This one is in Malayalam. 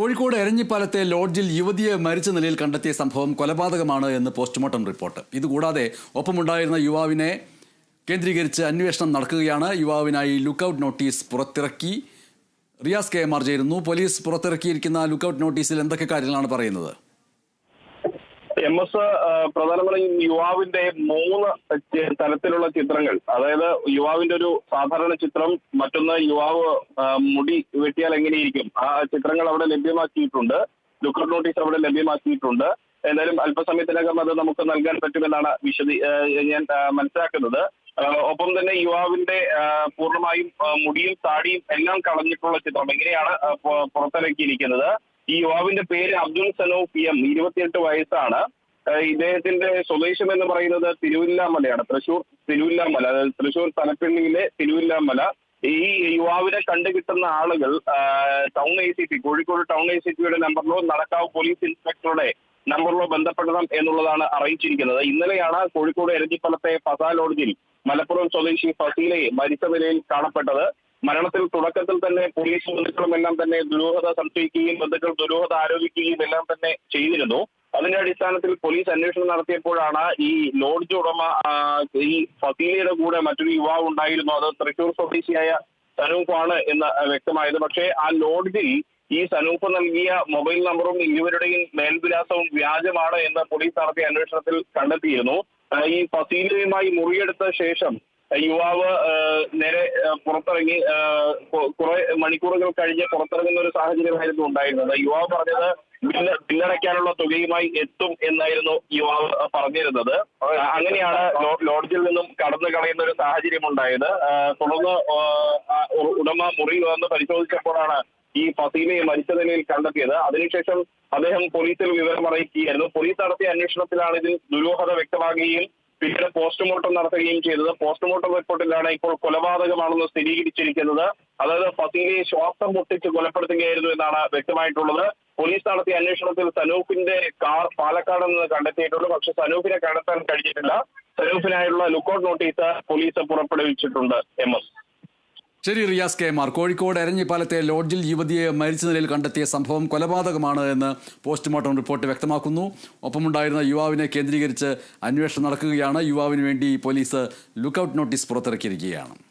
കോഴിക്കോട് എരഞ്ഞിപ്പാലത്തെ ലോഡ്ജിൽ യുവതിയെ മരിച്ച നിലയിൽ കണ്ടെത്തിയ സംഭവം കൊലപാതകമാണ് എന്ന് പോസ്റ്റ്മോർട്ടം റിപ്പോർട്ട്. ഇതുകൂടാതെ ഒപ്പമുണ്ടായിരുന്ന യുവാവിനെ കേന്ദ്രീകരിച്ച് അന്വേഷണം നടക്കുകയാണ്. യുവാവിനായി ലുക്കൌട്ട് നോട്ടീസ് പുറത്തിറക്കി. Riyas K M R police പുറത്തിറക്കിയിരിക്കുന്ന lookout നോട്ടീസിൽ എന്തൊക്കെ കാര്യങ്ങളാണ് പറയുന്നത്? എം എസ് പ്രധാനമായും യുവാവിന്റെ മൂന്ന് തരത്തിലുള്ള ചിത്രങ്ങൾ. അതായത് യുവാവിന്റെ ഒരു സാധാരണ ചിത്രം മറ്റൊന്ന് യുവാവ് മുടി വെട്ടിയാൽ എങ്ങനെയിരിക്കും? ആ ചിത്രങ്ങൾ അവിടെ ലഭ്യമാക്കിയിട്ടുണ്ട്. ലുക്കർ നോട്ടീസ് അവിടെ ലഭ്യമാക്കിയിട്ടുണ്ട്. എന്തായാലും അല്പസമയത്തിനകം അത് നമുക്ക് നൽകാൻ പറ്റുമെന്നാണ് വിശദീ ഞാൻ മനസ്സിലാക്കുന്നത്. ഒപ്പം തന്നെ യുവാവിന്റെ പൂർണമായും മുടിയും താടിയും എല്ലാം കളഞ്ഞിട്ടുള്ള ചിത്രം. എങ്ങനെയാണ് പുറത്തിറക്കിയിരിക്കുന്നത്. ഈ യുവാവിന്റെ പേര് അബ്ദുൽ സനോ പി എം ഇരുപത്തിയെട്ട് വയസ്സാണ്. ഇദ്ദേഹത്തിന്റെ സ്വദേശം എന്ന് പറയുന്നത് തിരുവില്ലാമലയാണ് തൃശൂർ തിരുവില്ലാമല അതായത് തൃശൂർ തലപ്പിണ്ണിയിലെ തിരുവില്ലാമല ഈ യുവാവിനെ കണ്ടുകിട്ടുന്ന ആളുകൾ town I C P Kozhikode town I C പിയുടെ നമ്പറിലോ നടക്കാവ് പോലീസ് ഇൻസ്പെക്ടറുടെ നമ്പറിലോ ബന്ധപ്പെടണം എന്നുള്ളതാണ് അറിയിച്ചിരിക്കുന്നത്. ഇന്നലെയാണ് കോഴിക്കോട് എരഞ്ഞിപ്പലത്തെ ഫസാ ലോഡ്ജിൽ മലപ്പുറം സ്വദേശി ഫസീലയെ മരിച്ച നിലയിൽ കാണപ്പെട്ടത്. മരണത്തിൽ തുടക്കത്തിൽ തന്നെ പോലീസ് ബന്ധുക്കളും എല്ലാം തന്നെ ദുരൂഹത സംശയിക്കുകയും ബന്ധുക്കൾ ദുരൂഹത ആരോപിക്കുകയും എല്ലാം തന്നെ ചെയ്തിരുന്നു. അതിന്റെ അടിസ്ഥാനത്തിൽ പോലീസ് അന്വേഷണം നടത്തിയപ്പോഴാണ് ഈ ലോഡ്ജ് ഉടമ ഈ ഫസീലയുടെ കൂടെ മറ്റൊരു യുവാവ് ഉണ്ടായിരുന്നു. അത് തൃശൂർ സ്വദേശിയായ സനൂഫാണ് എന്ന് വ്യക്തമായത്. പക്ഷേ ആ ലോഡ്ജിൽ ഈ സനൂഫ് നൽകിയ മൊബൈൽ നമ്പറും ഇരുവരുടെയും മേൽവിലാസവും വ്യാജമാണ് എന്ന് പോലീസ് നടത്തിയ അന്വേഷണത്തിൽ കണ്ടെത്തിയിരുന്നു. ഈ ഫസീലയുമായി മുറിയെടുത്ത ശേഷം യുവാവ് നേരെ പുറത്തിറങ്ങി കുറെ മണിക്കൂറുകൾ കഴിഞ്ഞ് പുറത്തിറങ്ങുന്ന ഒരു സാഹചര്യമായിരുന്നു ഉണ്ടായിരുന്നത്. യുവാവ് പറഞ്ഞത് ബില്ല് ബില്ലടയ്ക്കാനുള്ള തുകയുമായി എത്തും എന്നായിരുന്നു യുവാവ് പറഞ്ഞിരുന്നത്. അങ്ങനെയാണ് ലോഡ്ജിൽ നിന്നും കടന്നു കളയുന്ന ഒരു സാഹചര്യം ഉണ്ടായത്. തുടർന്ന് ഉടമ മുറി വന്ന് പരിശോധിച്ചപ്പോഴാണ് ഈ ഫസീലയെ മരിച്ച നിലയിൽ കണ്ടെത്തിയത്. അതിനുശേഷം അദ്ദേഹം പോലീസിൽ വിവരം അറിയിക്കുകയായിരുന്നു. പോലീസ് നടത്തിയ അന്വേഷണത്തിലാണ് ഇതിൽ ദുരൂഹത വ്യക്തമാകുകയും പിന്നീട് പോസ്റ്റ്മോർട്ടം നടത്തുകയും ചെയ്തത്. പോസ്റ്റ്മോർട്ടം റിപ്പോർട്ടിലാണ് ഇപ്പോൾ കൊലപാതകമാണെന്ന് സ്ഥിരീകരിച്ചിരിക്കുന്നത്. അതായത് ഫസീലയെ ശ്വാസം പൊട്ടിച്ച് കൊലപ്പെടുത്തുകയായിരുന്നു എന്നാണ് വ്യക്തമായിട്ടുള്ളത്. പോലീസ് നടത്തിയ അന്വേഷണത്തിൽ സനൂഫിന്റെ കാർ പാലക്കാട് നിന്ന് കണ്ടെത്തിയിട്ടുണ്ട്. പക്ഷെ സനൂഫിനെ കണ്ടെത്താൻ കഴിഞ്ഞിട്ടില്ല. സനൂഫിനായുള്ള ലുക്കൌട്ട് നോട്ടീസ് പോലീസ് പുറപ്പെടുവിച്ചിട്ടുണ്ട്. എം എസ് ശരി റിയാസ് കെ മാർ കോഴിക്കോട് എരഞ്ഞിപ്പാലത്തെ ലോഡ്ജിൽ യുവതിയെ മരിച്ച നിലയിൽ കണ്ടെത്തിയ സംഭവം കൊലപാതകമാണ് എന്ന് പോസ്റ്റ്മോർട്ടം റിപ്പോർട്ട് വ്യക്തമാക്കുന്നു. ഒപ്പമുണ്ടായിരുന്ന യുവാവിനെ കേന്ദ്രീകരിച്ച് അന്വേഷണം നടക്കുകയാണ്. യുവാവിന് വേണ്ടി പോലീസ് ലുക്കൌട്ട് നോട്ടീസ് പുറത്തിറക്കിയിരിക്കുകയാണ്.